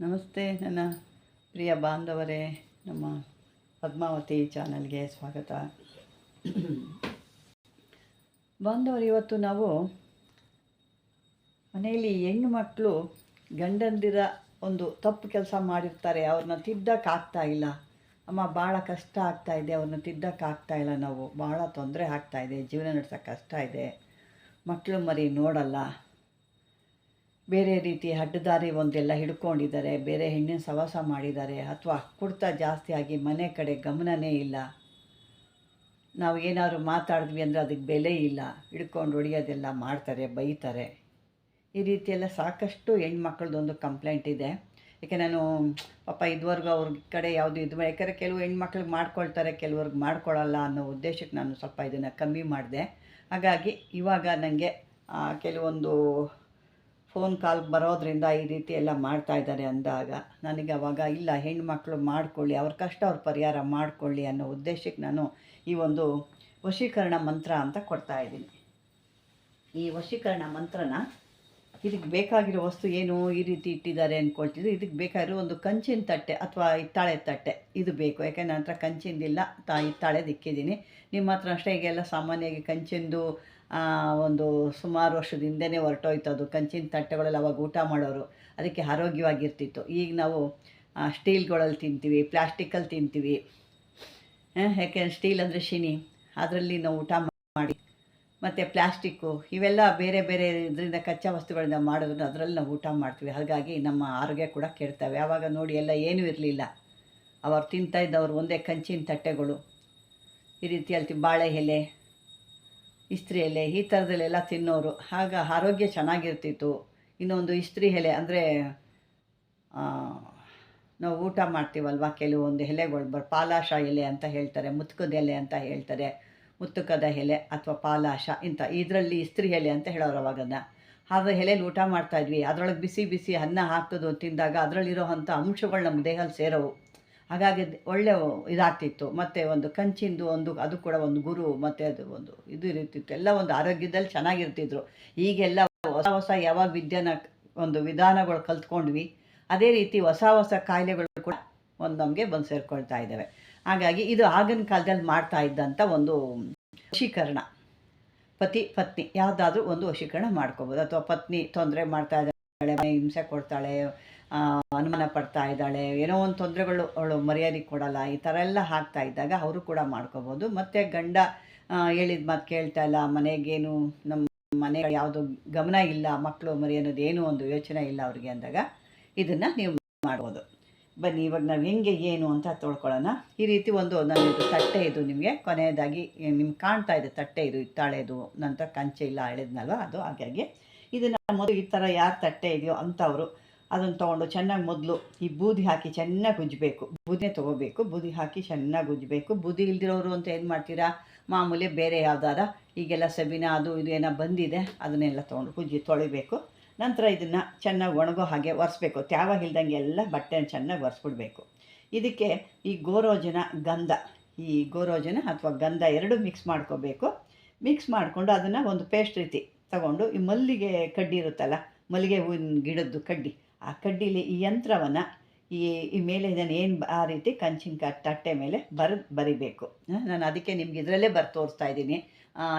ನಮಸ್ತೆ ನನ್ನ ಪ್ರಿಯ ಬಾಂಧವರೇ, ನಮ್ಮ ಪದ್ಮಾವತಿ ಚಾನಲ್ಗೆ ಸ್ವಾಗತ. ಬಾಂಧವರು, ಇವತ್ತು ನಾವು ಮನೆಯಲ್ಲಿ ಹೆಣ್ಣು ಮಕ್ಕಳು ಗಂಡಂದಿರ ಒಂದು ತಪ್ಪು ಕೆಲಸ ಮಾಡಿರ್ತಾರೆ, ಅವ್ರನ್ನ ತಿದ್ದಕ್ಕಾಗ್ತಾ ಇಲ್ಲ. ಅಮ್ಮ, ಭಾಳ ಕಷ್ಟ ಆಗ್ತಾ ಇದೆ, ಅವ್ರನ್ನ ತಿದ್ದಕ್ಕಾಗ್ತಾ ಇಲ್ಲ ನಾವು. ಭಾಳ ತೊಂದರೆ ಆಗ್ತಾ ಇದೆ, ಜೀವನ ನಡೆಸೋಕೆ ಕಷ್ಟ ಇದೆ. ಮಕ್ಕಳು ಮರಿ ನೋಡಲ್ಲ. ಬೇರೆ ರೀತಿ ಅಡ್ಡದಾರಿ ಒಂದೆಲ್ಲ ಹಿಡ್ಕೊಂಡಿದ್ದಾರೆ, ಬೇರೆ ಹೆಣ್ಣಿನ ಸವಾಸ ಮಾಡಿದ್ದಾರೆ ಅಥವಾ ಕುಡ್ತಾ ಜಾಸ್ತಿಯಾಗಿ ಮನೆ ಕಡೆ ಗಮನನೇ ಇಲ್ಲ. ನಾವು ಏನಾದರೂ ಮಾತಾಡಿದ್ವಿ ಅಂದರೆ ಅದಕ್ಕೆ ಬೆಲೆ ಇಲ್ಲ, ಹಿಡ್ಕೊಂಡು ಹೊಡಿಯೋದೆಲ್ಲ ಮಾಡ್ತಾರೆ, ಬೈತಾರೆ. ಈ ರೀತಿಯೆಲ್ಲ ಸಾಕಷ್ಟು ಹೆಣ್ಮಕ್ಳದ್ದೊಂದು ಕಂಪ್ಲೇಂಟ್ ಇದೆ. ಯಾಕೆ ನಾನು, ಪಾಪ ಇದುವರೆಗೂ ಅವ್ರ ಕಡೆ ಯಾವುದು ಇದು ಯಾಕಂದರೆ ಕೆಲವು ಹೆಣ್ಮಕ್ಳಿಗೆ ಮಾಡ್ಕೊಳ್ತಾರೆ, ಕೆಲವ್ರಿಗೆ ಮಾಡ್ಕೊಳ್ಳಲ್ಲ ಅನ್ನೋ ಉದ್ದೇಶಕ್ಕೆ ನಾನು ಸ್ವಲ್ಪ ಇದನ್ನು ಕಮ್ಮಿ ಮಾಡಿದೆ. ಹಾಗಾಗಿ ಇವಾಗ ನನಗೆ ಕೆಲವೊಂದು ಫೋನ್ ಕಾಲ್ ಬರೋದ್ರಿಂದ ಈ ರೀತಿ ಎಲ್ಲ ಮಾಡ್ತಾ ಇದ್ದಾರೆ ಅಂದಾಗ ನನಗೆ ಅವಾಗ, ಇಲ್ಲ, ಹೆಣ್ಮಕ್ಳು ಮಾಡ್ಕೊಳ್ಳಿ, ಅವ್ರ ಕಷ್ಟ ಅವ್ರ ಪರಿಹಾರ ಮಾಡ್ಕೊಳ್ಳಿ ಅನ್ನೋ ಉದ್ದೇಶಕ್ಕೆ ನಾನು ಈ ಒಂದು ವಶೀಕರಣ ಮಂತ್ರ ಅಂತ ಕೊಡ್ತಾ ಇದ್ದೀನಿ. ಈ ವಶೀಕರಣ ಮಂತ್ರನ ಇದಕ್ಕೆ ಬೇಕಾಗಿರೋ ವಸ್ತು ಏನು, ಈ ರೀತಿ ಇಟ್ಟಿದ್ದಾರೆ ಅಂದ್ಕೊಳ್ತಿದ್ರು ಇದಕ್ಕೆ ಬೇಕಾಗಿರೋ ಒಂದು ಕಂಚಿನ ತಟ್ಟೆ ಅಥವಾ ಹಿತ್ತಾಳೆ ತಟ್ಟೆ ಇದು ಬೇಕು. ಯಾಕೆಂದ್ರೆ ನನ್ನ ಹತ್ರ ಕಂಚಿಂದಿಲ್ಲ, ತಾ ಹಿತ್ತಾಳೆದು ಇಕ್ಕಿದ್ದೀನಿ ನಿಮ್ಮ ಹತ್ರ ಅಷ್ಟೇ, ಈಗೆಲ್ಲ ಸಾಮಾನ್ಯವಾಗಿ ಕಂಚಿಂದು ಒಂದು ಸುಮಾರು ವರ್ಷದ ಹಿಂದೆನೇ ಹೊರಟೋಯ್ತು ಅದು. ಕಂಚಿನ ತಟ್ಟೆಗಳಲ್ಲಿ ಅವಾಗ ಊಟ ಮಾಡೋರು. ಅದಕ್ಕೆ ಆರೋಗ್ಯವಾಗಿರ್ತಿತ್ತು. ಈಗ ನಾವು ಸ್ಟೀಲ್ಗಳಲ್ಲಿ ತಿಂತೀವಿ, ಪ್ಲಾಸ್ಟಿಕಲ್ಲಿ ತಿಂತೀವಿ. ಯಾಕೆ ಸ್ಟೀಲ್ ಅಂದರೆ ಶಿನಿ. ಅದರಲ್ಲಿ ನಾವು ಊಟ ಮಾಡಿ, ಮತ್ತು ಪ್ಲಾಸ್ಟಿಕ್ಕು, ಇವೆಲ್ಲ ಬೇರೆ ಬೇರೆ ಇದರಿಂದ ಕಚ್ಚಾ ವಸ್ತುಗಳಿಂದ ಮಾಡೋದ್ರಿಂದ ಅದರಲ್ಲಿ ನಾವು ಊಟ ಮಾಡ್ತೀವಿ. ಹಾಗಾಗಿ ನಮ್ಮ ಆರೋಗ್ಯ ಕೂಡ ಕೆಡ್ತವೆ. ಆವಾಗ ನೋಡಿ ಎಲ್ಲ ಏನೂ ಇರಲಿಲ್ಲ. ಅವರು ತಿಂತಾ ಇದ್ದವರು ಒಂದೇ ಕಂಚಿನ ತಟ್ಟೆಗಳು. ಈ ರೀತಿಯಲ್ಲಿ ಬಾಳೆ ಎಲೆ ಇಸ್ತ್ರಿ ಎಲೆ ಈ ಥರದಲ್ಲೆಲ್ಲ ತಿನ್ನೋರು. ಆಗ ಆರೋಗ್ಯ ಚೆನ್ನಾಗಿರ್ತಿತ್ತು. ಇನ್ನೊಂದು ಇಸ್ತ್ರಿ ಎಲೆ, ಅಂದರೆ ನಾವು ಊಟ ಮಾಡ್ತೀವಲ್ವ, ಕೆಲವೊಂದು ಎಲೆಗಳು ಬರ್ ಪಾಲಾಶ ಎಲೆ ಅಂತ ಹೇಳ್ತಾರೆ, ಮುತ್ಕದ ಎಲೆ ಅಂತ ಹೇಳ್ತಾರೆ, ಮುತ್ತುಕದ ಎಲೆ ಅಥವಾ ಪಾಲಾಶ ಇಂಥ, ಇದರಲ್ಲಿ ಇಸ್ತ್ರಿ ಎಲೆ ಅಂತ ಹೇಳೋರು ಅವಾಗನ್ನ. ಆಗ ಎಲೆಯಲ್ಲಿ ಊಟ ಮಾಡ್ತಾಯಿದ್ವಿ ಅದರೊಳಗೆ ಬಿಸಿ ಬಿಸಿ ಅನ್ನ ಹಾಕೋದು ತಿಂದಾಗ ಅದರಲ್ಲಿರೋ ಅಂಥ ಅಂಶಗಳು ನಮ್ಮ ದೇಹಲ್ಲಿ ಸೇರೋವು. ಹಾಗಾಗಿ ಒಳ್ಳೆ ಇದಾಗ್ತಿತ್ತು. ಮತ್ತು ಒಂದು ಕಂಚಿಂದು ಒಂದು, ಅದು ಕೂಡ ಒಂದು ಗುರು, ಮತ್ತು ಅದು ಒಂದು ಇದು ಇರ್ತಿತ್ತು ಎಲ್ಲ ಒಂದು ಆರೋಗ್ಯದಲ್ಲಿ ಚೆನ್ನಾಗಿರ್ತಿದ್ರು. ಈಗೆಲ್ಲ ಹೊಸ ಹೊಸ ಯಾವಾಗ ವಿದ್ಯಾನ ಒಂದು ವಿಧಾನಗಳು ಕಲ್ತ್ಕೊಂಡ್ವಿ, ಅದೇ ರೀತಿ ಹೊಸ ಹೊಸ ಕಾಯಿಲೆಗಳು ಕೂಡ ಒಂದು ನಮಗೆ ಬಂದು ಸೇರ್ಕೊಳ್ತಾ ಇದ್ದಾವೆ ಹಾಗಾಗಿ ಇದು ಆಗಿನ ಕಾಲದಲ್ಲಿ ಮಾಡ್ತಾ ಇದ್ದಂಥ ಒಂದು ವಶೀಕರಣ. ಪತಿ, ಪತ್ನಿ, ಯಾವುದಾದ್ರೂ ಒಂದು ವಶೀಕರಣ ಮಾಡ್ಕೋಬೋದು. ಅಥವಾ ಪತ್ನಿ ತೊಂದರೆ ಮಾಡ್ತಾ ಇದ್ದಾಳೆ ಹಿಂಸೆ ಕೊಡ್ತಾಳೆ ಅನುಮಾನ ಪಡ್ತಾ ಇದ್ದಾಳೆ, ಏನೋ ಒಂದು ತೊಂದರೆಗಳು ಅವಳು ಮರ್ಯಾದೆ ಕೊಡಲ್ಲ, ಈ ಥರ ಎಲ್ಲ ಹಾಕ್ತಾ ಇದ್ದಾಗ ಅವರು ಕೂಡ ಮಾಡ್ಕೋಬೋದು. ಮತ್ತು ಗಂಡ ಹೇಳಿದ ಮಾತು ಕೇಳ್ತಾ ಇಲ್ಲ, ಮನೆಗೇನು ನಮ್ಮ ಮನೆ ಯಾವುದು ಗಮನ ಇಲ್ಲ ಮಕ್ಕಳು ಮರಿ ಅನ್ನೋದು ಏನೂ ಒಂದು ಯೋಚನೆ ಇಲ್ಲ ಅವ್ರಿಗೆ ಅಂದಾಗ ಇದನ್ನು ನೀವು ಮಾಡ್ಬೋದು. ಬನ್ನಿ, ಇವಾಗ ನಾವು ಹೆಂಗೆ, ಏನು ಅಂತ ತೊಳ್ಕೊಳ್ಳೋಣ. ಈ ರೀತಿ ಒಂದು ನನ್ನದು ತಟ್ಟೆ ಇದು ನಿಮಗೆ. ಕೊನೆಯದಾಗಿ ನಿಮ್ಗೆ ಕಾಣ್ತಾ ಇದೆ ತಟ್ಟೆ ಇದು, ಹಿತ್ತಾಳೆದು ನಂತರ ಕಂಚೆ ಇಲ್ಲ ಹೇಳಿದ್ನಲ್ವ ಅದು ಹಾಗಾಗಿ ಇದನ್ನು ಮೊದಲು ಈ ಥರ ಯಾರು ತಟ್ಟೆ ಇದೆಯೋ ಅಂಥವ್ರು ಅದನ್ನು ತೊಗೊಂಡು ಚೆನ್ನಾಗಿ ಮೊದಲು ಈ ಬೂದಿ ಹಾಕಿ ಚೆನ್ನಾಗಿ ಉಜ್ಜಬೇಕು ಬೂದಿನೇ ತೊಗೋಬೇಕು. ಬೂದಿ ಹಾಕಿ ಚೆನ್ನಾಗಿ ಉಜ್ಜಬೇಕು ಬೂದಿ ಇಲ್ದಿರೋರು ಅಂತ ಏನು ಮಾಡ್ತೀರಾ? ಮಾಮೂಲಿ ಬೇರೆ ಯಾವ್ದಾರ ಈಗೆಲ್ಲ ಸಬಿನ ಅದು ಇದು ಏನೋ ಬಂದಿದೆ, ಅದನ್ನೆಲ್ಲ ತೊಗೊಂಡು ಉಜ್ಜಿ ತೊಳಿಬೇಕು. ನಂತರ ಇದನ್ನು ಚೆನ್ನಾಗಿ ಒಣಗೋ ಹಾಗೆ ಒರೆಸ್ಬೇಕು. ತ್ಯಾವ ಇಲ್ದಂಗೆ ಎಲ್ಲ ಬಟ್ಟೆನ ಚೆನ್ನಾಗಿ ಒರೆಸ್ಬಿಡ್ಬೇಕು. ಇದಕ್ಕೆ ಈ ಗೋರೋಜನ ಗಂಧ, ಈ ಗೋರೋಜನ ಅಥವಾ ಗಂಧ ಎರಡು ಮಿಕ್ಸ್ ಮಾಡ್ಕೋಬೇಕು. ಮಿಕ್ಸ್ ಮಾಡಿಕೊಂಡು ಅದನ್ನು ಒಂದು ಪೇಸ್ಟ್ ರೀತಿ ತಗೊಂಡು ಈ ಮಲ್ಲಿಗೆ ಕಡ್ಡಿ ಇರುತ್ತಲ್ಲ, ಮಲ್ಲಿಗೆ ಹೂವಿನ ಗಿಡದ್ದು ಕಡ್ಡಿ, ಆ ಕಡ್ಡಿಲಿ ಈ ಯಂತ್ರವನ್ನು ಈ ಈ ಮೇಲೆ ನಾನು ಏನು ಆ ರೀತಿ ಕಂಚಿನ ಕ ತಟ್ಟೆ ಮೇಲೆ ಬರೆದು ಬರಿಬೇಕು. ನಾನು ಅದಕ್ಕೆ ನಿಮ್ಗೆ ಇದರಲ್ಲೇ ಬರ್, ತೋರಿಸ್ತಾ ಇದ್ದೀನಿ.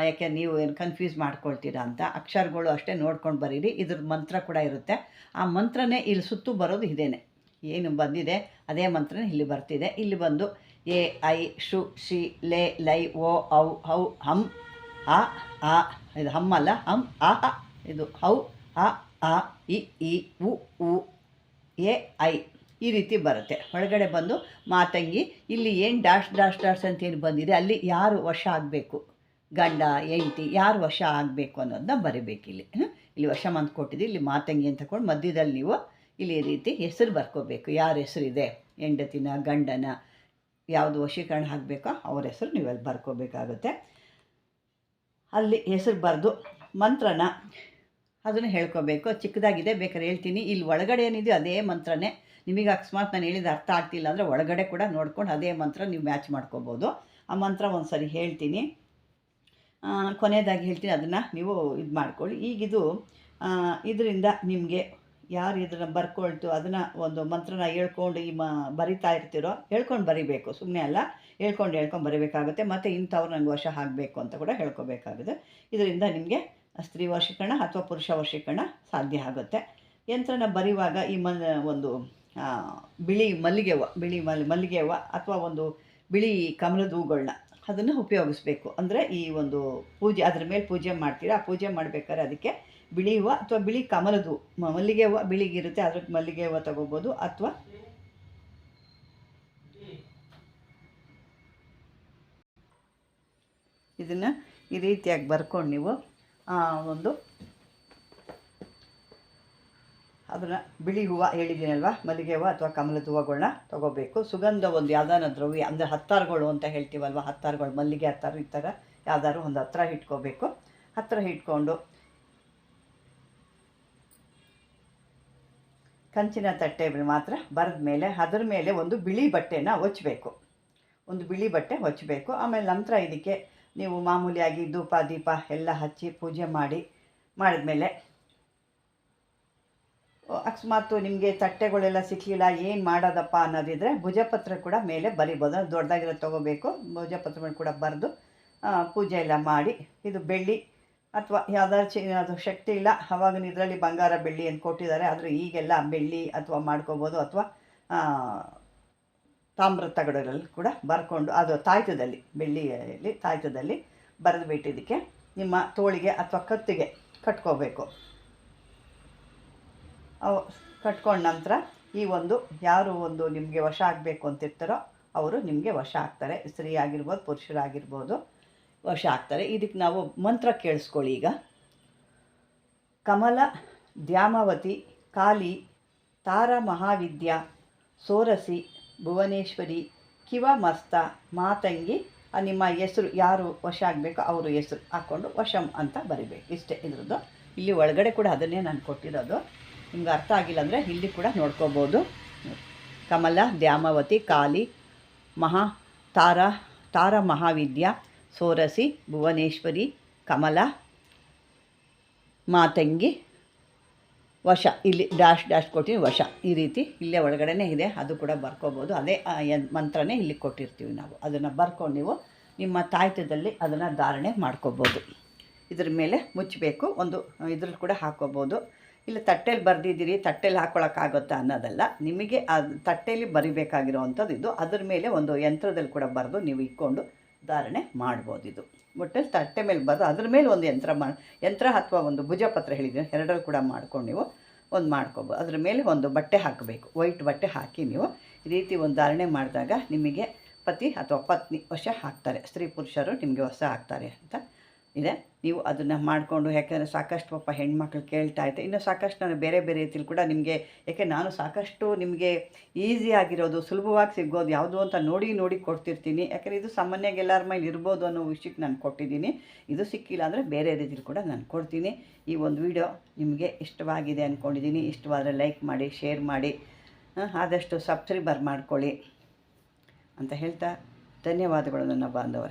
ಯಾಕೆ ನೀವು ಏನು ಕನ್ಫ್ಯೂಸ್ ಮಾಡ್ಕೊಳ್ತೀರಾ ಅಂತ. ಅಕ್ಷರಗಳು ಅಷ್ಟೇ ನೋಡ್ಕೊಂಡು ಬರೀರಿ. ಇದ್ರ ಮಂತ್ರ ಕೂಡ ಇರುತ್ತೆ. ಆ ಮಂತ್ರನೇ ಇಲ್ಲಿ ಸುತ್ತು ಬರೋದು ಇದೇನೆ. ಏನು ಬಂದಿದೆ, ಅದೇ ಮಂತ್ರನೇ ಇಲ್ಲಿ ಬರ್ತಿದೆ. ಇಲ್ಲಿ ಬಂದು ಎ, ಐ ಶು ಶಿ, ಲೇ, ಲೈ, ಓ, ಔ ಹೌ ಹಂ ಆ ಆ, ಇದು ಹಮ್ಮಲ್ಲ ಹಮ್, ಆ ಅ ಇದು ಹೌ, ಆ ಆ, ಇ ಇ ಉ ಉ, ಎ, ಐ. ಈ ರೀತಿ ಬರುತ್ತೆ. ಒಳಗಡೆ ಬಂದು ಮಾತಂಗಿ, ಇಲ್ಲಿ ಏನು ಡಾಶ್ ಡ್ಯಾಶ್ ಡಾಶ್ ಅಂತ ಏನು ಬಂದಿದೆ, ಅಲ್ಲಿ ಯಾರು ವಶ ಆಗಬೇಕು? ಗಂಡ, ಹೆಂಡತಿ, ಯಾರು ವಶ ಆಗಬೇಕು ಅನ್ನೋದನ್ನ ಬರಿಬೇಕು ಇಲ್ಲಿ. ಇಲ್ಲಿ ವಶ ಮಂತ್ ಕೊಟ್ಟಿದ್ದು ಇಲ್ಲಿ ಮಾತಂಗಿ ಅಂತ ಕೊಂಡು ಮಧ್ಯದಲ್ಲಿ ನೀವು ಇಲ್ಲಿ ಈ ರೀತಿ ಹೆಸರು ಬರ್ಕೋಬೇಕು. ಯಾರ ಹೆಸರಿದೆ? ಹೆಂಡತಿನ, ಗಂಡನ, ಯಾವುದು ವಶೀಕರಣ ಆಗಬೇಕೋ? ಅವ್ರ ಹೆಸರು ನೀವಲ್ಲಿ ಬರ್ಕೋಬೇಕಾಗುತ್ತೆ. ಅಲ್ಲಿ ಹೆಸರು ಬರೆದು ಮಂತ್ರನ ಅದನ್ನು ಹೇಳ್ಕೋಬೇಕು. ಚಿಕ್ಕದಾಗಿದೆ, ಬೇಕಾದ್ರೆ ಹೇಳ್ತೀನಿ. ಇಲ್ಲಿ ಒಳಗಡೆ ಏನಿದೆಯೋ ಅದೇ ಮಂತ್ರನೇ. ನಿಮಗೆ ಅಕಸ್ಮಾತ್ ನಾನು ಹೇಳಿದ ಅರ್ಥ ಆಗ್ತಿಲ್ಲ ಅಂದರೆ ಒಳಗಡೆ ಕೂಡ ನೋಡ್ಕೊಂಡು ಅದೇ ಮಂತ್ರ ನೀವು ಮ್ಯಾಚ್ ಮಾಡ್ಕೋಬೋದು. ಆ ಮಂತ್ರ ಒಂದು ಸರಿ ಹೇಳ್ತೀನಿ ಕೊನೆಯದಾಗಿ ಹೇಳ್ತೀನಿ, ಅದನ್ನು ನೀವು ಇದು ಮಾಡ್ಕೊಳ್ಳಿ. ಈಗಿದು ಇದರಿಂದ ನಿಮಗೆ ಯಾರು ಇದನ್ನು ಬರ್ಕೊಳ್ತು, ಅದನ್ನು ಒಂದು ಮಂತ್ರನ ಹೇಳ್ಕೊಂಡು ಈ ಮ, ಬರಿತಾ ಇರ್ತೀರೋ ಹೇಳ್ಕೊಂಡು ಬರಿಬೇಕು. ಸುಮ್ಮನೆ ಅಲ್ಲ, ಹೇಳ್ಕೊಂಡು ಹೇಳ್ಕೊಂಡು ಬರಿಬೇಕಾಗುತ್ತೆ, ಮತ್ತು ಇಂಥವ್ರು ನಂಗೆ ವಶ ಆಗಬೇಕು ಅಂತ ಕೂಡ ಹೇಳ್ಕೊಬೇಕಾಗುತ್ತೆ. ಇದರಿಂದ ನಿಮಗೆ ಸ್ತ್ರೀ ವಶೀಕರಣ ಅಥವಾ ಪುರುಷ ವಶೀಕರಣ ಸಾಧ್ಯ ಆಗುತ್ತೆ. ಯಂತ್ರನ ಬರೆಯುವಾಗ ಈ ಮ, ಒಂದು ಬಿಳಿ ಮಲ್ಲಿಗೆ ಹೂವು ಬಿಳಿ ಮಲ್ ಮಲ್ಲಿಗೆ ಹೂವು ಅಥವಾ ಒಂದು ಬಿಳಿ ಕಮಲದ ಹೂಗಳನ್ನ ಅದನ್ನು ಉಪಯೋಗಿಸ್ಬೇಕು. ಅಂದರೆ ಈ ಒಂದು ಪೂಜೆ, ಅದ್ರ ಮೇಲೆ ಪೂಜೆ ಮಾಡ್ತೀರಾ? ಆ ಪೂಜೆ ಮಾಡಬೇಕಾದ್ರೆ ಅದಕ್ಕೆ ಬಿಳಿ ಹೂವು ಅಥವಾ ಬಿಳಿ ಕಮಲದ ಮ- ಮಲ್ಲಿಗೆ ಹೂವು ಬಿಳಿಗಿರುತ್ತೆ ಅದಕ್ಕೆ ಮಲ್ಲಿಗೆ ಹೂವು ತಗೋಬೋದು, ಅಥವಾ ಇದನ್ನು ಈ ರೀತಿಯಾಗಿ ಬರ್ಕೊಂಡು ನೀವು ಒಂದು ಅದನ್ನು ಬಿಳಿ ಹೂವು ಹೇಳಿದ್ದೀನಲ್ವ, ಮಲ್ಲಿಗೆ ಹೂವು ಅಥವಾ ಕಮಲದ ಹೂವುಗಳನ್ನ ತೊಗೋಬೇಕು. ಸುಗಂಧ ಒಂದು ಯಾವ್ದಾನ ದ್ರವ್ಯ, ಅಂದರೆ ಹತ್ತಾರುಗಳು ಅಂತ ಹೇಳ್ತೀವಲ್ವ, ಹತ್ತಾರುಗಳು, ಮಲ್ಲಿಗೆ ಹತ್ತಾರು, ಈ ಥರ ಯಾವ್ದಾದ್ರು ಒಂದು ಹತ್ರ ಇಟ್ಕೋಬೇಕು. ಹತ್ತಿರ ಇಟ್ಕೊಂಡು ಕಂಚಿನ ತಟ್ಟೆ ಮಾತ್ರ ಬರೆದ ಮೇಲೆ, ಅದರ ಮೇಲೆ ಒಂದು ಬಿಳಿ ಬಟ್ಟೆನ ಹೊಚ್ಚಬೇಕು ಒಂದು ಬಿಳಿ ಬಟ್ಟೆ ಹೊಚ್ಚಬೇಕು ಆಮೇಲೆ ನಂತರ ಇದಕ್ಕೆ ನೀವು ಮಾಮೂಲಿಯಾಗಿ ಧೂಪ, ದೀಪ ಎಲ್ಲ ಹಚ್ಚಿ ಪೂಜೆ ಮಾಡಿ, ಮಾಡಿದ ಮೇಲೆ ಅಕಸ್ಮಾತ್ ನಿಮಗೆ ತಟ್ಟೆಗಳೆಲ್ಲ ಸಿಕ್ಕಲಿಲ್ಲ ಏನು ಮಾಡೋದಪ್ಪ ಅನ್ನೋದಿದ್ರೆ ಭುಜಪತ್ರ ಕೂಡ ಮೇಲೆ ಬರಿಬೋದು. ಅದು ತಗೋಬೇಕು. ಭುಜಪತ್ರ ಕೂಡ ಬರೆದು ಪೂಜೆ ಎಲ್ಲ ಮಾಡಿ, ಇದು ಬೆಳ್ಳಿ ಅಥವಾ ಯಾವ್ದಾದ್ರು ಚಿ ಅದು ಶಕ್ತಿ ಇಲ್ಲ. ಅವಾಗಿನ ಇದರಲ್ಲಿ ಬಂಗಾರ ಬೆಳ್ಳಿ ಅಂತ ಕೊಟ್ಟಿದ್ದಾರೆ. ಆದರೆ ಈಗೆಲ್ಲ ಬೆಳ್ಳಿ ಅಥವಾ ಮಾಡ್ಕೋಬೋದು ಅಥವಾ ತಾಮ್ರ ತಗಡಲ್ಲಿ ಕೂಡ ಬರ್ಕೊಂಡು, ಅದು ತಾಯ್ತದಲ್ಲಿ, ಬೆಳ್ಳಿಯಲ್ಲಿ ತಾಯ್ತದಲ್ಲಿ ಬರೆದು ಬಿಟ್ಟಿದ್ದಕ್ಕೆ ನಿಮ್ಮ ತೋಳಿಗೆ ಅಥವಾ ಕತ್ತಿಗೆ ಕಟ್ಕೋಬೇಕು. ಅವು, ಕಟ್ಕೊಂಡ ನಂತರ ಈ ಒಂದು, ಯಾರು ಒಂದು ನಿಮಗೆ ವಶ ಆಗಬೇಕು ಅಂತಿರ್ತಾರೋ, ಅವರು ನಿಮಗೆ ವಶ ಆಗ್ತಾರೆ. ಸ್ತ್ರೀ ಆಗಿರ್ಬೋದು, ಪುರುಷರಾಗಿರ್ಬೋದು. ವಶ ಆಗ್ತಾರೆ. ಇದಕ್ಕೆ ನಾವು ಮಂತ್ರ ಕೇಳಿಸ್ಕೊಳ್ಳಿ ಈಗ. ಕಮಲ, ದ್ಯಾಮಾವತಿ, ಕಾಲಿ, ತಾರ ಮಹಾವಿದ್ಯಾ, ಸೋರಸಿ, ಭುವನೇಶ್ವರಿ ಕಿವ ಮಸ್ತ ಮಾತಂಗಿ ನಿಮ್ಮ ಹೆಸರು ಯಾರು ವಶ ಆಗಬೇಕೋ ಅವರು ಹೆಸರು ಹಾಕ್ಕೊಂಡು ವಶಂ ಅಂತ ಬರಿಬೇಕು. ಇಷ್ಟೇ ಇದ್ರದ್ದು. ಇಲ್ಲಿ ಒಳಗಡೆ ಕೂಡ ಅದನ್ನೇ ನಾನು ಕೊಟ್ಟಿರೋದು. ನಿಮ್ಗೆ ಅರ್ಥ ಆಗಿಲ್ಲ ಅಂದರೆ ಇಲ್ಲಿ ಕೂಡ ನೋಡ್ಕೋಬೋದು. ಕಮಲ, ದ್ಯಾಮಾವತಿ, ಕಾಲಿ, ಮಹಾ, ತಾರ ತಾರ ಮಹಾವಿದ್ಯಾ ಸೋರಸಿ, ಭುವನೇಶ್ವರಿ, ಕಮಲ, ಮಾತಂಗಿ, ವಶ. ಇಲ್ಲಿ ಡ್ಯಾಶ್ ಡ್ಯಾಶ್ ಕೊಟ್ಟಿವಿ ವಶ. ಈ ರೀತಿ ಇಲ್ಲೇ ಒಳಗಡೆನೇ ಇದೆ. ಅದು ಕೂಡ ಬರ್ಕೋಬೋದು. ಅದೇ ಮಂತ್ರನೇ ಇಲ್ಲಿ ಕೊಟ್ಟಿರ್ತೀವಿ ನಾವು. ಅದನ್ನು ಬರ್ಕೊಂಡು ನೀವು ನಿಮ್ಮ ತಾಯ್ತದಲ್ಲಿ ಅದನ್ನು ಧಾರಣೆ ಮಾಡ್ಕೋಬೋದು. ಇದ್ರ ಮೇಲೆ ಮುಚ್ಚಬೇಕು ಒಂದು, ಇದ್ರಲ್ಲಿ ಕೂಡ ಹಾಕೋಬೋದು. ಇಲ್ಲ, ತಟ್ಟೆಲಿ ಬರೆದಿದ್ದೀರಿ, ತಟ್ಟೆಲಿ ಹಾಕ್ಕೊಳಕ್ಕಾಗುತ್ತಾ ಅನ್ನೋದಲ್ಲ. ನಿಮಗೆ ಆ ತಟ್ಟೆಯಲ್ಲಿ ಬರಿಬೇಕಾಗಿರೋವಂಥದ್ದು ಇದು. ಅದ್ರ ಮೇಲೆ ಒಂದು ಯಂತ್ರದಲ್ಲಿ ಕೂಡ ಬರೆದು ನೀವು ಇಟ್ಕೊಂಡು ಧಾರಣೆ ಮಾಡ್ಬೋದು ಇದು. ಒಟ್ಟಲ್ಲಿ ತಟ್ಟೆ ಮೇಲೆ ಬರೋದು ಅದ್ರ ಮೇಲೆ ಒಂದು ಯಂತ್ರ ಮಾ ಯಂತ್ರ ಅಥವಾ ಒಂದು ಭುಜಪತ್ರ ಹೇಳಿದ್ದೀನಿ ಎರಡರಲ್ಲಿ ಕೂಡ ಮಾಡ್ಕೊಂಡು ನೀವು ಒಂದು ಮಾಡ್ಕೊಬೋದು. ಅದ್ರ ಮೇಲೆ ಒಂದು ಬಟ್ಟೆ ಹಾಕಬೇಕು. ವೈಟ್ ಬಟ್ಟೆ ಹಾಕಿ ನೀವು ಈ ರೀತಿ ಒಂದು ಧಾರಣೆ ಮಾಡಿದಾಗ ನಿಮಗೆ ಪತಿ ಅಥವಾ ಪತ್ನಿ ವಶ ಹಾಕ್ತಾರೆ. ಸ್ತ್ರೀ ಪುರುಷರು ನಿಮಗೆ ಹೊಸ ಹಾಕ್ತಾರೆ ಅಂತ ಇದೆ. ನೀವು ಅದನ್ನು ಮಾಡಿಕೊಂಡು, ಯಾಕೆಂದರೆ ಸಾಕಷ್ಟು ಪಾಪ ಹೆಣ್ಮಕ್ಳು ಕೇಳ್ತಾ ಇದ್ದೆ ಇನ್ನು ಸಾಕಷ್ಟು ನಾನು ಬೇರೆ ಬೇರೆ ರೀತಿಲಿ ಕೂಡ ನಿಮಗೆ, ಯಾಕೆ ನಾನು ಸಾಕಷ್ಟು ನಿಮಗೆ ಈಸಿ ಆಗಿರೋದು, ಸುಲಭವಾಗಿ ಸಿಗ್ಬೋದು, ಯಾವುದು ಅಂತ ನೋಡಿ ನೋಡಿ ಕೊಡ್ತಿರ್ತೀನಿ. ಯಾಕಂದರೆ ಇದು ಸಾಮಾನ್ಯವಾಗಿ ಎಲ್ಲರ ಮೈಲಿ ಇರ್ಬೋದು ಅನ್ನೋ ವಿಷಯಕ್ಕೆ ನಾನು ಕೊಟ್ಟಿದ್ದೀನಿ. ಇದು ಸಿಕ್ಕಿಲ್ಲ ಅಂದರೆ ಬೇರೆ ರೀತಿಲಿ ಕೂಡ ನಾನು ಕೊಡ್ತೀನಿ. ಈ ಒಂದು ವಿಡಿಯೋ ನಿಮಗೆ ಇಷ್ಟವಾಗಿದೆ ಅಂದ್ಕೊಂಡಿದ್ದೀನಿ ಇಷ್ಟವಾದರೆ ಲೈಕ್ ಮಾಡಿ, ಶೇರ್ ಮಾಡಿ ಆದಷ್ಟು ಸಬ್ಸ್ಕ್ರೈಬರ್ ಮಾಡ್ಕೊಳ್ಳಿ ಅಂತ ಹೇಳ್ತಾ ಧನ್ಯವಾದಗಳು ನನ್ನ ಬಾಂಧವರೇ.